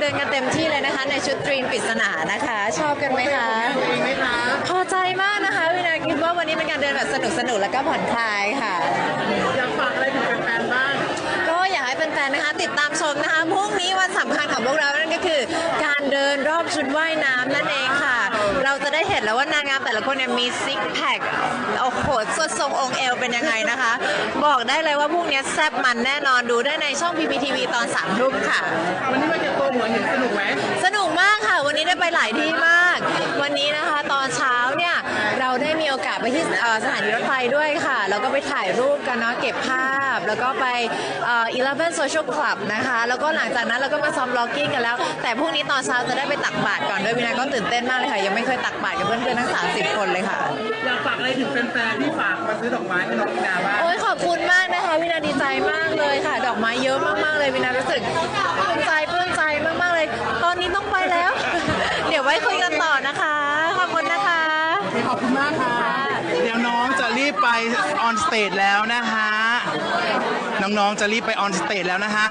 เดินกันเต็มที่เลยนะคะ ในชุดตรีนปริศนานะคะ ชอบกันไหมคะตัวเองไหมคะพอใจมากนะคะวินาคิดว่าวันนี้เป็นการเดินแบบสนุกสนุกๆแล้วก็ผ่อนคลายค่ะ ฟนๆนะคะ ติดตามชมนะคะพรุ่งนี้วันสำคัญของพวกเรานั่นก็คือ การเดินรอบชุดว่ายน้ำนั่นเองค่ะ เราจะได้เห็นแล้วว่านางงามแต่ละคนเนี่ยมีซิกแพคโอ้โหสดทรงองค์เอวเป็นยังไงนะคะ บอกได้เลยว่าพรุ่งนี้แซ่บมันแน่นอนดูได้ในช่อง PPTV ตอนสามทุ่มค่ะ วันนี้มาเก็บตัว เนี่ยเราได้มีโอกาสไปที่เอ่อสถานีรถไฟด้วยค่ะ แล้วก็ไปถ่ายรูปกันเนาะเก็บภาพ แล้วก็ไปเอ่อ11 Social Club นะคะ แล้วก็หลังจากนั้นเราก็มาซ้อมล็อกกิ้งกันแล้ว แต่พรุ่งนี้ตอนเช้าจะได้ไปตักบาตรก่อนด้วยวินาก็ตื่นเต้นมากเลยค่ะ ยังไม่เคยตักบาตรกับเพื่อนๆทั้ง30 คนเลยค่ะ อยากฝากอะไรถึงแฟนๆที่ฝากมาซื้อดอกไม้ให้น้องมีนาบ้างโอ้ยขอบคุณมากนะคะวินาดีใจมากเลยค่ะ ดอกไม้เยอะมากๆเลยวินารู้สึกปลื้มใจปลื้มใจมากๆเลย ตอนนี้ต้องไปแล้ว เดี๋ยวไว้คุยกันต่อนะคะ ขอบคุณนะคะ ขอบคุณมากค่ะ เดี๋ยวน้องจะรีบไปออนสเตจแล้วนะคะน้องๆจะรีบไปออนสเตจแล้วนะคะ